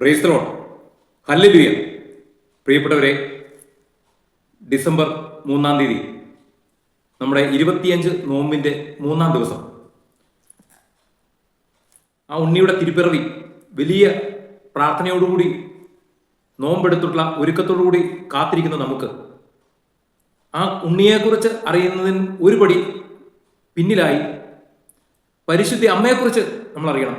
പ്രൈസ്തലോൺ ഹല്ലുയ പ്രിയപ്പെട്ടവരെ ഡിസംബർ മൂന്നാം തീയതി നമ്മുടെ ഇരുപത്തിയഞ്ച് നോമ്പിന്റെ മൂന്നാം ദിവസം. ആ ഉണ്ണിയുടെ തിരുപ്പിറവി വലിയ പ്രാർത്ഥനയോടുകൂടി നോമ്പെടുത്തിട്ടുള്ള ഒരുക്കത്തോടുകൂടി കാത്തിരിക്കുന്ന നമുക്ക്. ആ ഉണ്ണിയെക്കുറിച്ച് അറിയുന്നതിന് ഒരുപടി പിന്നിലായി പരിശുദ്ധി അമ്മയെക്കുറിച്ച് നമ്മൾ അറിയണം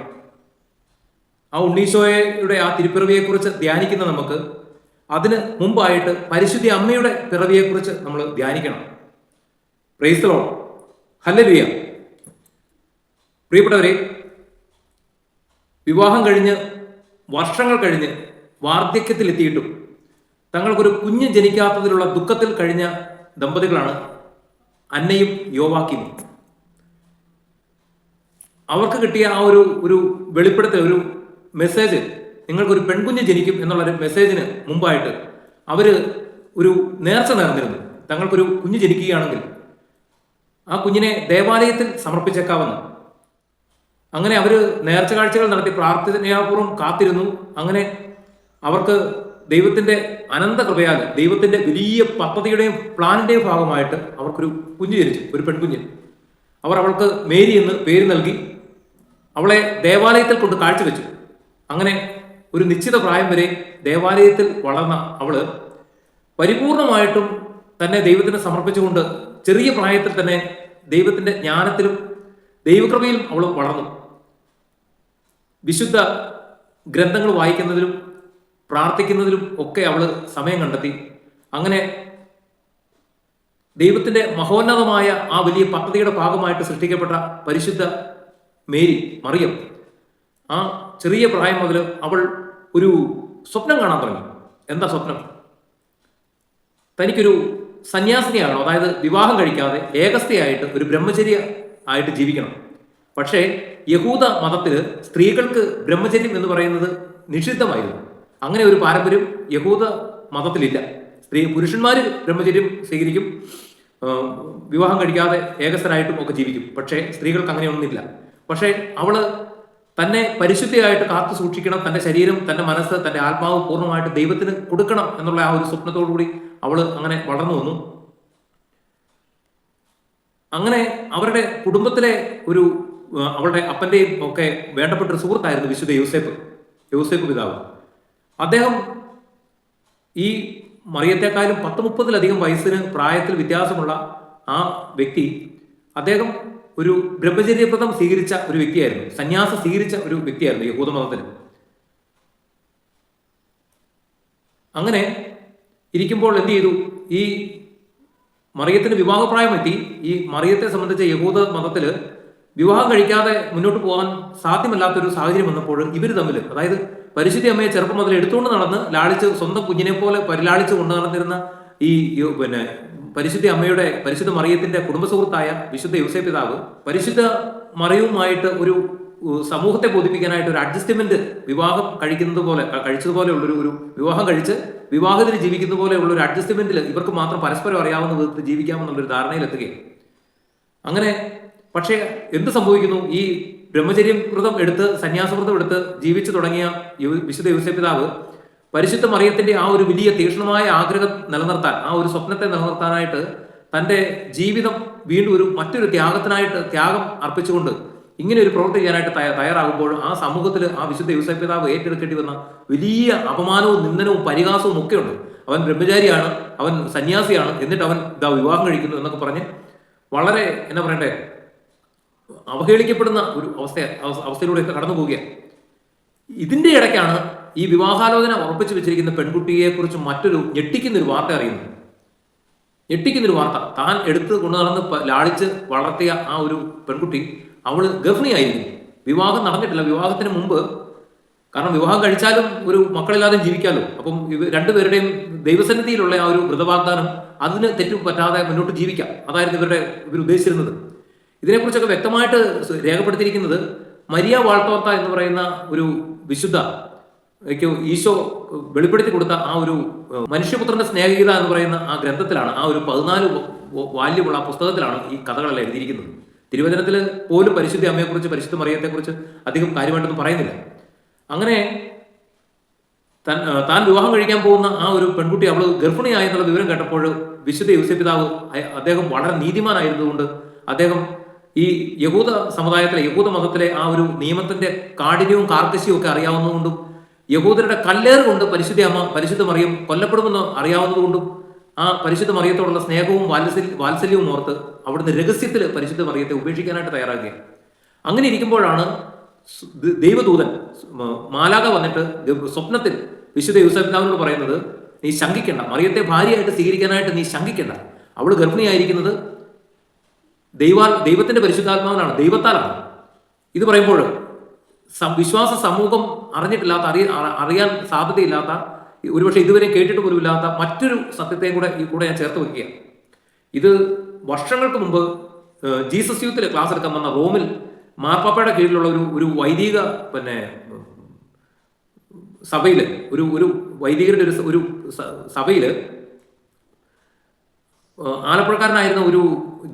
ആ ഉണ്ണീശോയുടെ ആ തിരുപ്പിറവിയെക്കുറിച്ച് ധ്യാനിക്കുന്ന നമുക്ക് അതിന് മുമ്പായിട്ട് പരിശുദ്ധി അമ്മയുടെ പിറവിയെക്കുറിച്ച് നമ്മൾ ധ്യാനിക്കണം. പ്രൈസ്തലോ ഹല്ലലുയ പ്രിയപ്പെട്ടവരെ വിവാഹം കഴിഞ്ഞ് വർഷങ്ങൾ കഴിഞ്ഞ് വാർദ്ധക്യത്തിലെത്തിയിട്ടും തങ്ങൾക്കൊരു കുഞ്ഞ് ജനിക്കാത്തതിലുള്ള ദുഃഖത്തിൽ കഴിഞ്ഞ ദമ്പതികളാണ് അന്നയും യോവാക്കിയും. അവർക്ക് കിട്ടിയ ആ ഒരു ഒരു വെളിപ്പെടുത്തൽ ഒരു മെസ്സേജ് നിങ്ങൾക്കൊരു പെൺകുഞ്ഞ് ജനിക്കും എന്നുള്ള ഒരു മെസ്സേജിന് മുമ്പായിട്ട് അവർ ഒരു നേർച്ച നേർന്നിരുന്നു തങ്ങൾക്കൊരു കുഞ്ഞ് ജനിക്കുകയാണെങ്കിൽ ആ കുഞ്ഞിനെ ദേവാലയത്തിൽ സമർപ്പിച്ചേക്കാവുന്നു അങ്ങനെ അവർ നേർച്ച കാഴ്ചകൾ നടത്തി പ്രാർത്ഥനയാപൂർവം കാത്തിരുന്നു. അങ്ങനെ അവർക്ക് ദൈവത്തിന്റെ അനന്ത കൃപയാൽ ദൈവത്തിന്റെ വലിയ പദ്ധതിയുടെയും പ്ലാനിന്റെയും ഭാഗമായിട്ട് അവർക്കൊരു കുഞ്ഞ് ജനിച്ചു ഒരു പെൺകുഞ്ഞ്. അവർ അവൾക്ക് മേരി എന്ന് പേര് നൽകി അവളെ ദേവാലയത്തിൽ കൊണ്ട് കാഴ്ചവെച്ചു. അങ്ങനെ ഒരു നിശ്ചിത പ്രായം വരെ ദേവാലയത്തിൽ വളർന്ന അവൾ പരിപൂർണമായിട്ടും തന്നെ ദൈവത്തിന് സമർപ്പിച്ചുകൊണ്ട് ചെറിയ പ്രായത്തിൽ തന്നെ ദൈവത്തിന്റെ ജ്ഞാനത്തിലും ദൈവകൃപയിലും അവൾ വളർന്നു. വിശുദ്ധ ഗ്രന്ഥങ്ങൾ വായിക്കുന്നതിലും പ്രാർത്ഥിക്കുന്നതിലും ഒക്കെ അവൾ സമയം കണ്ടെത്തി. അങ്ങനെ ദൈവത്തിന്റെ മഹോന്നതമായ ആ വലിയ പദ്ധതിയുടെ ഭാഗമായിട്ട് സൃഷ്ടിക്കപ്പെട്ട പരിശുദ്ധ മേരി മറിയം ആ ചെറിയ പ്രായം മുതൽ അവൾ ഒരു സ്വപ്നം കാണാൻ തുടങ്ങി. എന്താ സ്വപ്നം? തനിക്കൊരു സന്യാസിനിയാകണം. അതായത് വിവാഹം കഴിക്കാതെ ഏകസ്ഥയായിട്ട് ഒരു ബ്രഹ്മചര്യ ആയിട്ട് ജീവിക്കണം. പക്ഷേ യഹൂദ മതത്തിൽ സ്ത്രീകൾക്ക് ബ്രഹ്മചര്യം എന്ന് പറയുന്നത് നിഷിദ്ധമായിരുന്നു. അങ്ങനെ ഒരു പാരമ്പര്യം യഹൂദ മതത്തിലില്ല. സ്ത്രീ പുരുഷന്മാർ ബ്രഹ്മചര്യം സ്വീകരിക്കും വിവാഹം കഴിക്കാതെ ഏകസ്ഥനായിട്ടും ഒക്കെ ജീവിക്കും. പക്ഷേ സ്ത്രീകൾക്ക് അങ്ങനെയൊന്നുമില്ല പക്ഷേ അവൾ തന്നെ പരിശുദ്ധിയായിട്ട് കാത്തു സൂക്ഷിക്കണം തന്റെ ശരീരം തന്റെ മനസ്സ് തന്റെ ആത്മാവ് പൂർണമായിട്ട് ദൈവത്തിന് കൊടുക്കണം എന്നുള്ള ആ ഒരു സ്വപ്നത്തോടു കൂടി അവൾ അങ്ങനെ വളർന്നു വന്നു. അങ്ങനെ അവരുടെ കുടുംബത്തിലെ ഒരു അവളുടെ അപ്പന്റെയും ഒക്കെ വേണ്ടപ്പെട്ട ഒരു സുഹൃത്തായിരുന്നു വിശുദ്ധ യൂസേപ്പ് യൂസേപ്പ് പിതാവ്. അദ്ദേഹം ഈ മറിയത്തെക്കാളും പത്ത് മുപ്പതിലധികം വയസ്സിന് പ്രായത്തിൽ വ്യത്യാസമുള്ള ആ വ്യക്തി അദ്ദേഹം ഒരു ബ്രഹ്മചര്യപ്രദം സ്വീകരിച്ച ഒരു വ്യക്തിയായിരുന്നു. സന്യാസം സ്വീകരിച്ച ഒരു വ്യക്തിയായിരുന്നു യഹൂദ യഹൂദമതത്തിൽ അങ്ങനെ ഇരിക്കുമ്പോൾ എന്ത് ചെയ്തു? ഈ മറിയത്തിന് വിവാഹപ്രായം എത്തി ഈ മറിയത്തെ സംബന്ധിച്ച യഹൂദ മതത്തിൽ വിവാഹം കഴിക്കാതെ മുന്നോട്ട് പോകാൻ സാധ്യമല്ലാത്തൊരു സാഹചര്യം വന്നപ്പോൾ ഇവർ തമ്മിൽ അതായത് പരിശുദ്ധി അമ്മയെ ചെറുപ്പം മുതൽ എടുത്തുകൊണ്ട് നടന്ന് ലാളിച്ച് സ്വന്തം കുഞ്ഞിനെ പോലെ പരിലാളിച്ച് കൊണ്ടു നടന്നിരുന്ന ഈ പിന്നെ പരിശുദ്ധ അമ്മയുടെ പരിശുദ്ധ മറിയത്തിന്റെ കുടുംബ സുഹൃത്തായ വിശുദ്ധ യൂസേ പിതാവ് പരിശുദ്ധ മറിയവുമായിട്ട് ഒരു സമൂഹത്തെ ബോധിപ്പിക്കാനായിട്ട് ഒരു അഡ്ജസ്റ്റ്മെന്റ് വിവാഹം കഴിക്കുന്നത് പോലെ കഴിച്ചതുപോലെ ഉള്ളൊരു ഒരു വിവാഹം കഴിച്ച് വിവാഹത്തിന് ജീവിക്കുന്ന പോലെ ഉള്ള ഒരു അഡ്ജസ്റ്റ്മെന്റിൽ ഇവർക്ക് മാത്രം പരസ്പരം അറിയാവുന്ന വിധത്തിൽ ജീവിക്കാമെന്നുള്ളൊരു ധാരണയിലെത്തുകയും. അങ്ങനെ പക്ഷേ എന്ത് സംഭവിക്കുന്നു? ഈ ബ്രഹ്മചര്യം വ്രതം എടുത്ത് സന്യാസവ്രതം എടുത്ത് ജീവിച്ചു തുടങ്ങിയ വിശുദ്ധ വിശുദ്ധ യൂസപിതാവ് പരിശുദ്ധ മറിയത്തിന്റെ ആ ഒരു വലിയ തീക്ഷ്ണമായ ആഗ്രഹം നിലനിർത്താൻ ആ ഒരു സ്വപ്നത്തെ നിലനിർത്താനായിട്ട് തന്റെ ജീവിതം വീണ്ടും ഒരു മറ്റൊരു ത്യാഗത്തിനായിട്ട് ത്യാഗം അർപ്പിച്ചുകൊണ്ട് ഇങ്ങനെ ഒരു പ്രവൃത്തി ചെയ്യാനായിട്ട് തയ്യാ തയ്യാറാകുമ്പോൾ ആ സമൂഹത്തിൽ ആ വിശുദ്ധ യൂസപിതാവ് ഏറ്റെടുക്കേണ്ടി വന്ന വലിയ അപമാനവും നിന്ദനവും പരിഹാസവും ഒക്കെ ഉണ്ട് അവൻ ബ്രഹ്മചാരിയാണ് അവൻ സന്യാസിയാണ് എന്നിട്ട് അവൻ ഇതാ വിവാഹം കഴിക്കുന്നു എന്നൊക്കെ പറഞ്ഞ് വളരെ എന്നാ പറയട്ടെ അവഹേളിക്കപ്പെടുന്ന ഒരു അവസ്ഥ അവ- അവസ്ഥയിലൂടെയൊക്കെ കടന്നു പോവുകയാണ് ഇതിന്റെ ഇടയ്ക്കാണ് ഈ വിവാഹാലോചന ഉറപ്പിച്ചു വെച്ചിരിക്കുന്ന പെൺകുട്ടിയെ കുറിച്ച് മറ്റൊരു ഞെട്ടിക്കുന്ന ഒരു വാർത്ത അറിയുന്നു. ഞെട്ടിക്കുന്നൊരു വാർത്ത. താൻ എടുത്ത് കൊണ്ടുനടന്ന് ലാളിച്ച് വളർത്തിയ ആ ഒരു പെൺകുട്ടി അവൾ ഗർഭിണിയായിരുന്നു വിവാഹം നടന്നിട്ടില്ല. വിവാഹത്തിന് മുമ്പ് കാരണം വിവാഹം കഴിച്ചാലും ഒരു മക്കളില്ലാതെ ജീവിക്കാമല്ലോ അപ്പം രണ്ടുപേരുടെയും ദൈവസന്നിധിയിലുള്ള ആ ഒരു വ്രതവാഗ്ദാനം അതിന് തെറ്റു പറ്റാതെ മുന്നോട്ട് ജീവിക്കാം. അതായിരുന്നു ഇവരുടെ ഇവർ ഉദ്ദേശിച്ചിരുന്നത്. ഇതിനെക്കുറിച്ചൊക്കെ വ്യക്തമായിട്ട് രേഖപ്പെടുത്തിയിരിക്കുന്നത് മരിയ വാൾട്ടോർത്ത എന്ന് പറയുന്ന ഒരു വിശുദ്ധ ഈശോ വെളിപ്പെടുത്തി കൊടുത്ത ആ ഒരു മനുഷ്യപുത്രന്റെ സ്നേഹഗീത എന്ന് പറയുന്ന ആ ഗ്രന്ഥത്തിലാണ് ആ ഒരു പതിനാല് വാല്യമുള്ള ആ പുസ്തകത്തിലാണ് ഈ കഥകളെല്ലാം എഴുതിയിരിക്കുന്നത്. തിരുവചനത്തിൽ പോലും പരിശുദ്ധ അമ്മയെക്കുറിച്ച് പരിശുദ്ധ മറിയത്തെക്കുറിച്ച് അധികം കാര്യമായിട്ടൊന്നും പറയുന്നില്ല. അങ്ങനെ താൻ വിവാഹം കഴിക്കാൻ പോകുന്ന ആ ഒരു പെൺകുട്ടി അവൾ ഗർഭിണിയായി എന്നുള്ള വിവരം കേട്ടപ്പോൾ വിശുദ്ധ യൂസപിതാവ് അദ്ദേഹം വളരെ നീതിമാനായിരുന്നതുകൊണ്ട് അദ്ദേഹം ഈ യഹൂദ സമുദായത്തിലെ യഹൂദ മതത്തിലെ ആ ഒരു നിയമത്തിന്റെ കാഠിന്യവും കാർക്കശ്യവും ഒക്കെ അറിയാവുന്നതുകൊണ്ടും യഹൂദരുടെ കല്ലേർ കൊണ്ട് പരിശുദ്ധ അമ്മ പരിശുദ്ധ മറിയം കൊല്ലപ്പെടുമെന്ന് അറിയാവുന്നതുകൊണ്ടും ആ പരിശുദ്ധ മറിയത്തോടുള്ള സ്നേഹവും വാത്സല്യ വാത്സല്യവും ഓർത്ത് അവിടുന്ന് രഹസ്യത്തിൽ പരിശുദ്ധ മറിയത്തെ ഉപേക്ഷിക്കാനായിട്ട് തയ്യാറാകുകയാണ് അങ്ങനെ ഇരിക്കുമ്പോഴാണ് ദൈവദൂതൻ മാലാക വന്നിട്ട് സ്വപ്നത്തിൽ വിശുദ്ധ യൂസഫിതാവിനോട് പറയുന്നത് നീ ശങ്കിക്കണ്ട മറിയത്തെ ഭാര്യയായിട്ട് സ്വീകരിക്കാനായിട്ട് നീ ശങ്കിക്കണ്ട. അവൾ ഗർഭിണിയായിരിക്കുന്നത് ദൈവാ ദൈവത്തിന്റെ പരിശുദ്ധാത്മാവിനാണ് ദൈവത്താലാണ്. ഇത് പറയുമ്പോൾ വിശ്വാസ സമൂഹം അറിഞ്ഞിട്ടില്ലാത്ത അറിയ അറിയാൻ സാധ്യതയില്ലാത്ത ഒരുപക്ഷെ ഇതുവരെ കേട്ടിട്ട് പോലും ഇല്ലാത്ത മറ്റൊരു സത്യത്തെയും കൂടെ ഈ കൂടെ ഞാൻ ചേർത്ത് വെക്കുകയാണ് ഇത് വർഷങ്ങൾക്ക് മുമ്പ് ജീസസ് യൂത്തിൽ ക്ലാസ് എടുക്കാൻ വന്ന റോമിൽ മാർപ്പാപ്പയുടെ കീഴിലുള്ള ഒരു ഒരു വൈദിക പിന്നെ സഭയിൽ ഒരു ഒരു വൈദികരുടെ ഒരു ഒരു സഭയിൽ ആലപ്പുഴക്കാരനായിരുന്ന ഒരു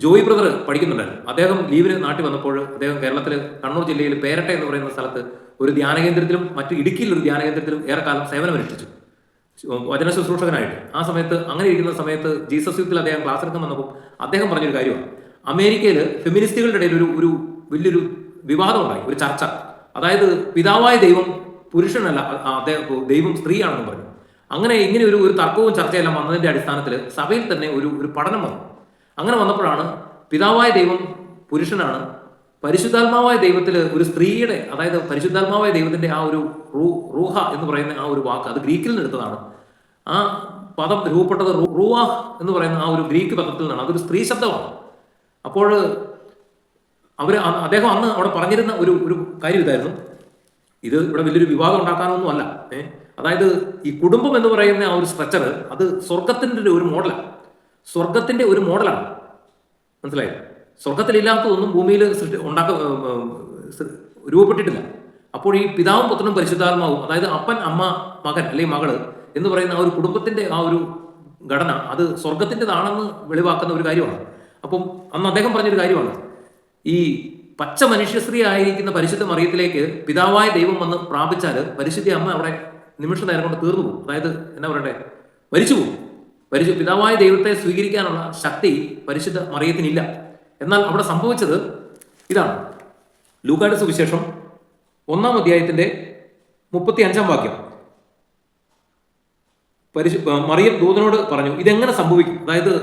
ജോയി ബ്രദർ പഠിക്കുന്നുണ്ടായിരുന്നു. അദ്ദേഹം ലീവിന് നാട്ടിൽ വന്നപ്പോൾ അദ്ദേഹം കേരളത്തിൽ കണ്ണൂർ ജില്ലയിൽ പേരട്ടെ എന്ന് പറയുന്ന സ്ഥലത്ത് ഒരു ധ്യാനകേന്ദ്രത്തിലും മറ്റു ഇടുക്കിയിൽ ഒരു ധ്യാന കേന്ദ്രത്തിലും ഏറെക്കാലം സേവനമനുഷ്ഠിച്ചു വചന ശുശ്രൂഷകനായിട്ട്. ആ സമയത്ത് അങ്ങനെ ഇരിക്കുന്ന സമയത്ത് ജീസസ് യുദ്ധത്തിൽ അദ്ദേഹം ക്ലാസ് എടുക്കാൻ വന്നപ്പോൾ അദ്ദേഹം പറഞ്ഞൊരു കാര്യമാണ്. അമേരിക്കയിൽ ഫെമിനിസ്റ്റുകളുടെ ഇടയിൽ ഒരു ഒരു വലിയൊരു വിവാദമുണ്ടായി ഒരു ചർച്ച. അതായത് പിതാവായ ദൈവം പുരുഷനല്ല അദ്ദേഹം ദൈവം സ്ത്രീയാണെന്ന് പറഞ്ഞു. അങ്ങനെ ഇങ്ങനെ ഒരു ഒരു തർക്കവും ചർച്ചയെല്ലാം വന്നതിന്റെ അടിസ്ഥാനത്തിൽ സഭയിൽ തന്നെ ഒരു ഒരു പഠനം വന്നു. അങ്ങനെ വന്നപ്പോഴാണ് പിതാവായ ദൈവം പുരുഷനാണ്. പരിശുദ്ധാത്മാവായ ദൈവത്തിൽ ഒരു സ്ത്രീയുടെ അതായത് പരിശുദ്ധാത്മാവായ ദൈവത്തിന്റെ ആ ഒരു റൂ റൂഹ എന്ന് പറയുന്ന ആ ഒരു വാക്ക് അത് ഗ്രീക്കിൽ നിന്ന് എടുത്തതാണ്. ആ പദം രൂപപ്പെട്ടത് റൂവാഹ് എന്ന് പറയുന്ന ആ ഒരു ഗ്രീക്ക് പദത്തിൽ നിന്നാണ്. അതൊരു സ്ത്രീ ശബ്ദമാണ്. അപ്പോൾ അവർ അദ്ദേഹം അന്ന് അവിടെ പറഞ്ഞിരുന്ന ഒരു ഒരു കാര്യം ഇതായിരുന്നു. ഇത് ഇവിടെ വലിയൊരു വിവാദം ഉണ്ടാക്കാനൊന്നും അല്ല ഏ? അതായത് ഈ കുടുംബം എന്ന് പറയുന്ന ആ ഒരു സ്ട്രക്ചർ അത് സ്വർഗത്തിന്റെ ഒരു മോഡലാണ് സ്വർഗത്തിന്റെ ഒരു മോഡലാണ് മനസ്സിലായോ? സ്വർഗത്തിലില്ലാത്തതൊന്നും ഭൂമിയിൽ സൃഷ്ടി ഉണ്ടാക്ക രൂപപ്പെട്ടിട്ടില്ല. അപ്പോൾ ഈ പിതാവും പുത്രനും പരിശുദ്ധാത്മാവും അതായത് അപ്പൻ അമ്മ മകൻ അല്ലെങ്കിൽ മകൾ എന്ന് പറയുന്ന ആ ഒരു കുടുംബത്തിന്റെ ആ ഒരു ഘടന അത് സ്വർഗത്തിന്റെതാണെന്ന് വെളിവാക്കുന്ന ഒരു കാര്യമാണ്. അപ്പം അന്ന് അദ്ദേഹം പറഞ്ഞൊരു കാര്യമാണ്. ഈ പച്ച മനുഷ്യശ്രീ ആയിരിക്കുന്ന പരിശുദ്ധ മറിയത്തിലേക്ക് പിതാവായ ദൈവം വന്ന് പ്രാപിച്ചാൽ പരിശുദ്ധി അമ്മ അവിടെ നിമിഷ നേരം കൊണ്ട് തീർന്നു പോകും. അതായത് എന്നാ പറയട്ടെ മരിച്ചു പോകും. പരിശു പിതാവായ ദൈവത്തെ സ്വീകരിക്കാനുള്ള ശക്തി പരിശുദ്ധ മറിയത്തിനില്ല. എന്നാൽ അവിടെ സംഭവിച്ചത് ഇതാണ്. ലൂക്കാട് സുവിശേഷം ഒന്നാം അധ്യായത്തിന്റെ മുപ്പത്തി അഞ്ചാം വാക്യം. പരിശു മറിയം ദൂതനോട് പറഞ്ഞു ഇതെങ്ങനെ സംഭവിക്കും? അതായത്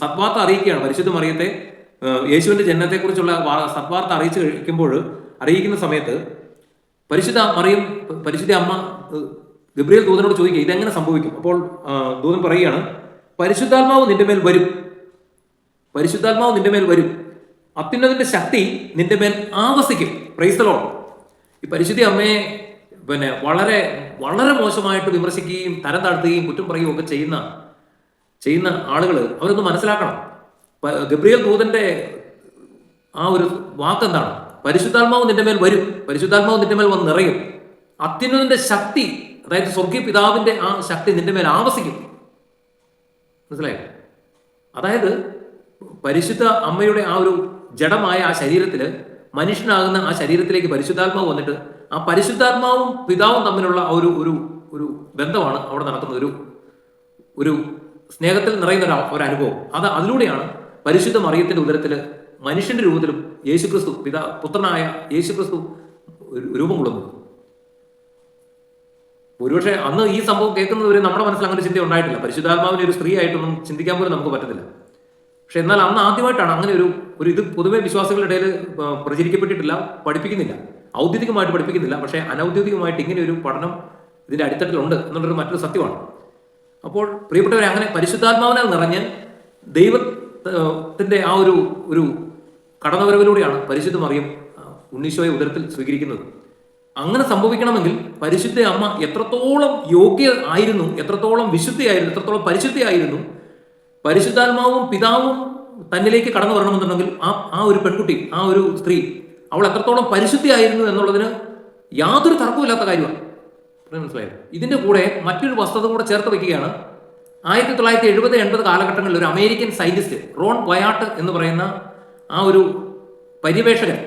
സദ്വാർത്ത അറിയിക്കുകയാണ്. പരിശുദ്ധ മറിയത്തെ യേശുവിന്റെ ജനനത്തെക്കുറിച്ചുള്ള കുറിച്ചുള്ള സദ്വാർത്ത അറിയിച്ചു കഴിക്കുമ്പോൾ അറിയിക്കുന്ന സമയത്ത് പരിശുദ്ധ മറിയം പരിശുദ്ധ അമ്മ ഗബ്രിയേൽ ദൂതനോട് ചോദിക്കുക ഇതെങ്ങനെ സംഭവിക്കും? അപ്പോൾ ദൂതൻ പറയുകയാണ് പരിശുദ്ധാത്മാവ് നിന്റെ മേൽ വരും. പരിശുദ്ധാത്മാവ് നിന്റെ മേൽ വരും. അത്യുന്നതിന്റെ ശക്തി നിന്റെ മേൽ ആവസിക്കും. പ്രൈസ്തലോ ഈ പരിശുദ്ധി അമ്മയെ പിന്നെ വളരെ വളരെ മോശമായിട്ട് വിമർശിക്കുകയും തരം താഴ്ത്തുകയും കുറ്റം പറയുകയും ഒക്കെ ചെയ്യുന്ന ചെയ്യുന്ന ആളുകൾ അവരൊന്ന് മനസ്സിലാക്കണം. ഗബ്രിയേൽ ദൂതന്റെ ആ ഒരു വാക്ക് എന്താണ് പരിശുദ്ധാത്മാവ് നിന്റെ മേൽ വരും. പരിശുദ്ധാത്മാവ് നിന്റെ മേൽ വന്ന് നിറയും. അത്യുന്നതിന്റെ ശക്തി അതായത് സ്വർഗീയ പിതാവിന്റെ ആ ശക്തി നിന്റെ മേൽ ആവസിക്കും. മനസ്സിലായോ? അതായത് പരിശുദ്ധ അമ്മയുടെ ആ ഒരു ജഡമായ ആ ശരീരത്തിൽ മനുഷ്യനാകുന്ന ആ ശരീരത്തിലേക്ക് പരിശുദ്ധാത്മാവ് വന്നിട്ട് ആ പരിശുദ്ധാത്മാവും പിതാവും തമ്മിലുള്ള ഒരു ഒരു ഒരു ബന്ധമാണ് അവിടെ നടക്കുന്ന ഒരു ഒരു സ്നേഹത്തിൽ നിറയുന്ന ഒരു അനുഭവം അത് അതിലൂടെയാണ് പരിശുദ്ധ മറിയത്തിന്റെ ഉദരത്തിൽ മനുഷ്യന്റെ രൂപത്തിലും യേശുക്രിസ്തു പിതാ പുത്രനായ യേശുക്രിസ്തു രൂപം കൊള്ളുന്നത്. ഒരുപക്ഷെ അന്ന് ഈ സംഭവം കേൾക്കുന്നവരെ നമ്മുടെ മനസ്സിൽ അങ്ങനെ ചിന്ത ഉണ്ടായിട്ടില്ല. പരിശുദ്ധാത്മാവിനെ ഒരു സ്ത്രീ ആയിട്ടൊന്നും ചിന്തിക്കാൻ പോലും നമുക്ക് പറ്റത്തില്ല. പക്ഷെ എന്നാൽ അന്ന് ആദ്യമായിട്ടാണ് അങ്ങനെ ഒരു ഒരു ഇത് പൊതുവെ വിശ്വാസികളുടെ ഇടയിൽ പ്രചരിക്കപ്പെട്ടിട്ടില്ല പഠിപ്പിക്കുന്നില്ല. ഔദ്യോഗികമായിട്ട് പഠിപ്പിക്കുന്നില്ല. പക്ഷേ അനൗദ്യോഗികമായിട്ട് ഇങ്ങനെ ഒരു പഠനം ഇതിന്റെ അടിത്തട്ടിലുണ്ട് എന്നുള്ളൊരു മറ്റൊരു സത്യമാണ്. അപ്പോൾ പ്രിയപ്പെട്ടവരെ അങ്ങനെ പരിശുദ്ധാത്മാവിനാൽ നിറഞ്ഞ് ദൈവത്തിന്റെ ആ ഒരു ഒരു കടന്നവരവിലൂടെയാണ് പരിശുദ്ധ മറിയം ആ, ഉണ്ണീശോയെ ഉദരത്തിൽ സ്വീകരിക്കുന്നത്. അങ്ങനെ സംഭവിക്കണമെങ്കിൽ പരിശുദ്ധ അമ്മ എത്രത്തോളം യോഗ്യ ആയിരുന്നു എത്രത്തോളം വിശുദ്ധിയായിരുന്നു എത്രത്തോളം പരിശുദ്ധിയായിരുന്നു പരിശുദ്ധാത്മാവും പിതാവും തന്നിലേക്ക് കടന്നു വരണമെന്നുണ്ടെങ്കിൽ ആ ആ ഒരു പെൺകുട്ടി ആ ഒരു സ്ത്രീ അവൾ എത്രത്തോളം പരിശുദ്ധിയായിരുന്നു എന്നുള്ളതിന് യാതൊരു തർക്കമില്ലാത്ത കാര്യമാണ്. മനസ്സിലായത് മനസ്സിലായോ? ഇതിന്റെ കൂടെ മറ്റൊരു വസ്തുത കൂടെ ചേർത്ത് വെക്കുകയാണ് ആയിരത്തി തൊള്ളായിരത്തി എഴുപത് എൺപത് കാലഘട്ടങ്ങളിൽ ഒരു അമേരിക്കൻ സയന്റിസ്റ്റ് റോൺ വയാട്ട് എന്ന് പറയുന്ന ആ ഒരു പര്യവേഷകൻ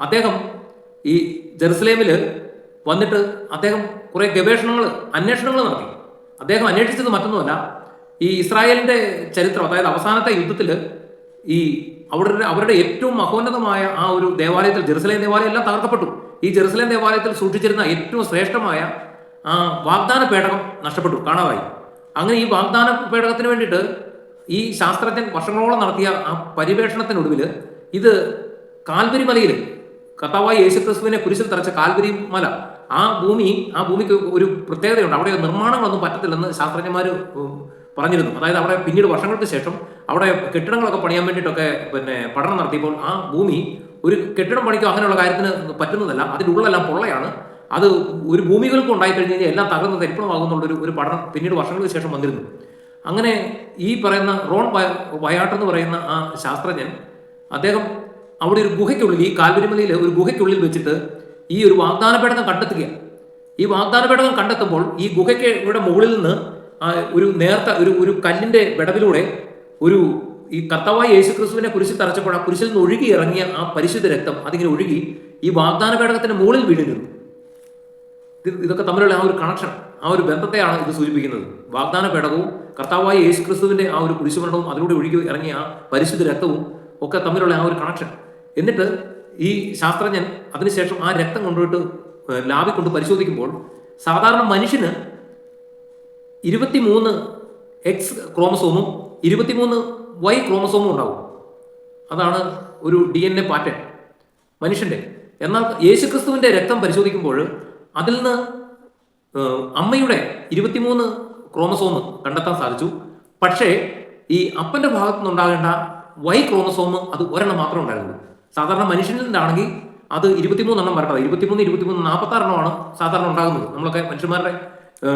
അദ്ദേഹം ഈ ജെറുസലേമിൽ വന്നിട്ട് അദ്ദേഹം കുറെ ഗവേഷണങ്ങൾ അന്വേഷണങ്ങൾ നടത്തി. അദ്ദേഹം അന്വേഷിച്ചത് മറ്റൊന്നുമല്ല. ഈ ഇസ്രായേലിന്റെ ചരിത്രം അതായത് അവസാനത്തെ യുദ്ധത്തിൽ ഈ അവരുടെ അവരുടെ ഏറ്റവും മഹോന്നതമായ ആ ഒരു ദേവാലയത്തിൽ ജെറുസലേം ദേവാലയം എല്ലാം തകർക്കപ്പെട്ടു. ഈ ജെറുസലേം ദേവാലയത്തിൽ സൂക്ഷിച്ചിരുന്ന ഏറ്റവും ശ്രേഷ്ഠമായ ആ വാഗ്ദാന പേടകം നഷ്ടപ്പെട്ടു കാണാതായി. അങ്ങനെ ഈ വാഗ്ദാന പേടകത്തിന് വേണ്ടിയിട്ട് ഈ ശാസ്ത്രജ്ഞൻ വർഷങ്ങളോളം നടത്തിയ ആ പര്യവേഷണത്തിനൊടുവിൽ ഇത് കാൽവരി മലയിൽ കർത്താവായ യേശുക്രിസ്തുവിനെ കുരിശിൽ തറച്ച കാൽവരി മല. ആ ഭൂമി ആ ഭൂമിക്ക് ഒരു പ്രത്യേകതയുണ്ട്. അവിടെ നിർമ്മാണങ്ങളൊന്നും പറ്റത്തില്ലെന്ന് ശാസ്ത്രജ്ഞന്മാർ പറഞ്ഞിരുന്നു. അതായത് അവിടെ പിന്നീട് വർഷങ്ങൾക്ക് ശേഷം അവിടെ കെട്ടിടങ്ങളൊക്കെ പണിയാൻ വേണ്ടിയിട്ടൊക്കെ പിന്നെ പഠനം നടത്തിയപ്പോൾ ആ ഭൂമി ഒരു കെട്ടിടം പണിക്കോ അങ്ങനെയുള്ള കാര്യത്തിന് പറ്റുന്നതല്ല. അതിന്റെ ഉള്ളെല്ലാം പൊള്ളയാണ്. അത് ഒരു ഭൂമികൾക്കും ഉണ്ടായി കഴിഞ്ഞ് കഴിഞ്ഞാൽ എല്ലാം തകർന്ന് തരിപ്പണമാകുന്നുള്ളൊരു ഒരു പഠനം പിന്നീട് വർഷങ്ങൾക്ക് ശേഷം വന്നിരുന്നു. അങ്ങനെ ഈ പറയുന്ന റോൺ വയ- എന്ന് പറയുന്ന ആ ശാസ്ത്രജ്ഞൻ അദ്ദേഹം അവിടെ ഒരു ഗുഹയ്ക്കുള്ളിൽ ഈ കാൽവരിമലയിൽ ഒരു ഗുഹയ്ക്കുള്ളിൽ വെച്ചിട്ട് ഈ ഒരു വാഗ്ദാന പേടകം കണ്ടെത്തുകയാണ്. ഈ വാഗ്ദാന പേടകം കണ്ടെത്തുമ്പോൾ ഈ ഗുഹയ്ക്ക് ഇവിടെ മുകളിൽ നിന്ന് ഒരു നേർത്ത ഒരു ഒരു കല്ലിന്റെ വിടവിലൂടെ ഒരു ഈ കർത്താവായ യേശു ക്രിസ്തുവിനെ കുരിശിൽ തറച്ചപ്പോൾ ആ കുരിശിൽ നിന്ന് ഒഴുകി ഇറങ്ങിയ ആ പരിശുദ്ധ രക്തം അതിങ്ങനെ ഒഴുകി ഈ വാഗ്ദാന പേടകത്തിന്റെ മുകളിൽ വീണിരുന്നു ഇതൊക്കെ തമ്മിലുള്ള ആ ഒരു കണക്ഷൻ ആ ഒരു ബന്ധത്തെയാണ് ഇത് സൂചിപ്പിക്കുന്നത്. വാഗ്ദാന പേടകവും കർത്താവായ യേശു ക്രിസ്തുവിന്റെ ആ ഒരു കുരിശുമരണവും അതിലൂടെ ഒഴുകി ഇറങ്ങിയ ആ പരിശുദ്ധ രക്തവും ഒക്കെ തമ്മിലുള്ള ആ ഒരു കണക്ഷൻ എന്നിട്ട് ഈ ശാസ്ത്രജ്ഞൻ അതിനുശേഷം ആ രക്തം കൊണ്ടുപോയിട്ട് ലാബിൽ കൊണ്ട് പരിശോധിക്കുമ്പോൾ സാധാരണ മനുഷ്യന് ഇരുപത്തിമൂന്ന് എക്സ് ക്രോമസോമും ഇരുപത്തിമൂന്ന് വൈ ക്രോമസോമും ഉണ്ടാവും. അതാണ് ഒരു ഡി എൻ എ പാറ്റേൺ മനുഷ്യന്റെ. എന്നാൽ യേശുക്രിസ്തുവിന്റെ രക്തം പരിശോധിക്കുമ്പോൾ അതിൽ നിന്ന് അമ്മയുടെ ഇരുപത്തിമൂന്ന് ക്രോമസോമ് കണ്ടെത്താൻ സാധിച്ചു. പക്ഷേ ഈ അപ്പന്റെ ഭാഗത്തു നിന്നുണ്ടാകേണ്ട വൈ ക്രോമസോമ് അത് ഒരെണ്ണം മാത്രമേ ഉണ്ടായിരുന്നുള്ളൂ. സാധാരണ മനുഷ്യനിൽ നിന്നാണെങ്കിൽ അത് ഇരുപത്തിമൂന്നെണ്ണം വരേണ്ടത് ഇരുപത്തിമൂന്ന് ഇരുപത്തിമൂന്ന് നാൽപ്പത്താറെണ്ണമാണ് സാധാരണ ഉണ്ടാകുന്നത്. നമ്മളൊക്കെ മനുഷ്യന്മാരുടെ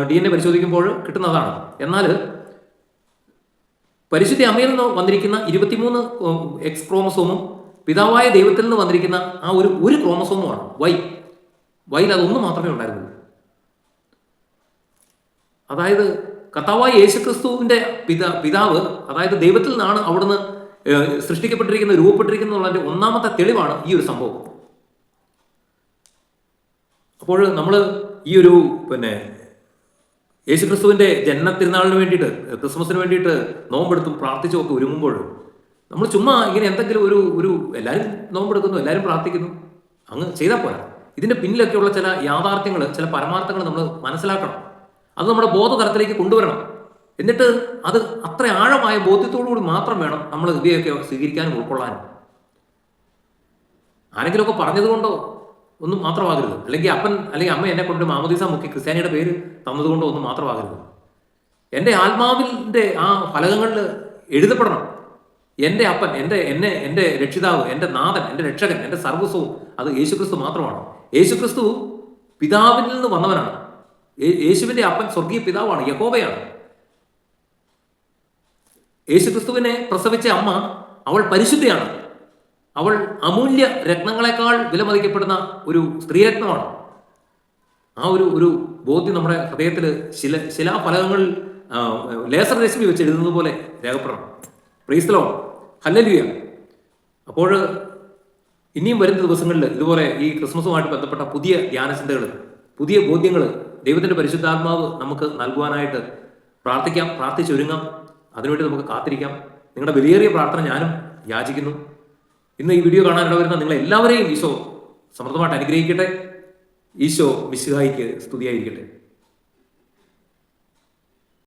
ഡി എൻ എ പരിശോധിക്കുമ്പോൾ കിട്ടുന്നതാണ്. എന്നാൽ പരിശുദ്ധ അമ്മയിൽ നിന്ന് വന്നിരിക്കുന്ന ഇരുപത്തിമൂന്ന് എക്സ് ക്രോമസോമും പിതാവായ ദൈവത്തിൽ നിന്ന് വന്നിരിക്കുന്ന ആ ഒരു ഒരു ക്രോമസോമുമാണ് വൈ വൈയിൽ അതൊന്നും മാത്രമേ ഉണ്ടായിരുന്നുള്ളൂ. അതായത് കർത്താവായ യേശുക്രിസ്തുവിന്റെ പിതാ പിതാവ് അതായത് ദൈവത്തിൽ നിന്നാണ് അവിടുന്ന് സൃഷ്ടിക്കപ്പെട്ടിരിക്കുന്ന രൂപപ്പെട്ടിരിക്കുന്നതിന്റെ ഒന്നാമത്തെ തെളിവാണ് ഈ ഒരു സംഭവം. അപ്പോൾ നമ്മൾ ഈ ഒരു പിന്നെ യേശുക്രിസ്തുവിന്റെ തിരുനാളിന് വേണ്ടിയിട്ട് ക്രിസ്മസിന് വേണ്ടിയിട്ട് നോമ്പെടുത്തും പ്രാർത്ഥിച്ചും ഒക്കെ ഒരുങ്ങുമ്പോൾ നമ്മൾ ചുമ്മാ ഇങ്ങനെ എന്തെങ്കിലും ഒരു ഒരു എല്ലാവരും നോമ്പെടുക്കുന്നു എല്ലാവരും പ്രാർത്ഥിക്കുന്നു. അങ്ങ് ചെയ്താൽ പോരാ. ഇതിന്റെ പിന്നിലൊക്കെയുള്ള ചില യാഥാർത്ഥ്യങ്ങൾ ചില പരമാർത്ഥങ്ങൾ നമ്മൾ മനസ്സിലാക്കണം. അത് നമ്മുടെ ബോധതലത്തിലേക്ക് കൊണ്ടുവരണം. എന്നിട്ട് അത് അത്ര ആഴമായ ബോധ്യത്തോടു കൂടി മാത്രം വേണം നമ്മൾ ഇവയൊക്കെ സ്വീകരിക്കാനും ഉൾക്കൊള്ളാനും. ആരെങ്കിലുമൊക്കെ പറഞ്ഞതുകൊണ്ടോ ഒന്നും മാത്രമാകരുത്. അല്ലെങ്കിൽ അപ്പൻ അല്ലെങ്കിൽ അമ്മ എന്നെ കൊണ്ട് മാമോദീസ മുക്കി ക്രിസ്ത്യാനിയുടെ പേര് തന്നതുകൊണ്ടോ ഒന്നും മാത്രമാകരുത്. എന്റെ ആത്മാവിന്റെ ആ ഫലകങ്ങളിൽ എഴുതപ്പെടണം. എന്റെ അപ്പൻ എന്റെ എന്നെ എന്റെ രക്ഷിതാവ് എന്റെ നാഥൻ എന്റെ രക്ഷകൻ എന്റെ സർവസ്വവും അത് യേശുക്രിസ്തു മാത്രമാണ്. യേശുക്രിസ്തു പിതാവിൽ നിന്ന് വന്നവനാണ്. യേശുവിന്റെ അപ്പൻ സ്വർഗീയ പിതാവാണ് യഹോവയാണ്. യേശുക്രിസ്തുവിനെ പ്രസവിച്ച അമ്മ അവൾ പരിശുദ്ധയാണ്. അവൾ അമൂല്യ രത്നങ്ങളെക്കാൾ വിലമതിക്കപ്പെടുന്ന ഒരു സ്ത്രീരത്നമാണ്. ആ ഒരു ഒരു ബോധ്യം നമ്മുടെ ഹൃദയത്തിൽ ശില ശിലാഫലകങ്ങളിൽ ലേസർ രശ്മി വെച്ച് എഴുതുന്നത് പോലെ രേഖപ്പെടണം. പ്രീസ്തലോ ഹല്ലലുയ അപ്പോൾ ഇനിയും വരുന്ന ദിവസങ്ങളിൽ ഇതുപോലെ ഈ ക്രിസ്മസുമായിട്ട് ബന്ധപ്പെട്ട പുതിയ ധ്യാനചിന്തകൾ പുതിയ ബോധ്യങ്ങൾ ദൈവത്തിന്റെ പരിശുദ്ധാത്മാവ് നമുക്ക് നൽകുവാനായിട്ട് പ്രാർത്ഥിക്കാം പ്രാർത്ഥിച്ചൊരുങ്ങാം. അതിനുവേണ്ടി നമുക്ക് കാത്തിരിക്കാം. നിങ്ങളുടെ വിലയേറിയ പ്രാർത്ഥന ഞാനും യാചിക്കുന്നു. ഇന്ന് ഈ വീഡിയോ കാണാനുള്ള വരുന്ന നിങ്ങൾ എല്ലാവരെയും ഈശോ സമൃദ്ധമായിട്ട് അനുഗ്രഹിക്കട്ടെ. ഈശോ വിശുഹായിക്ക് സ്തുതിയായിരിക്കട്ടെ.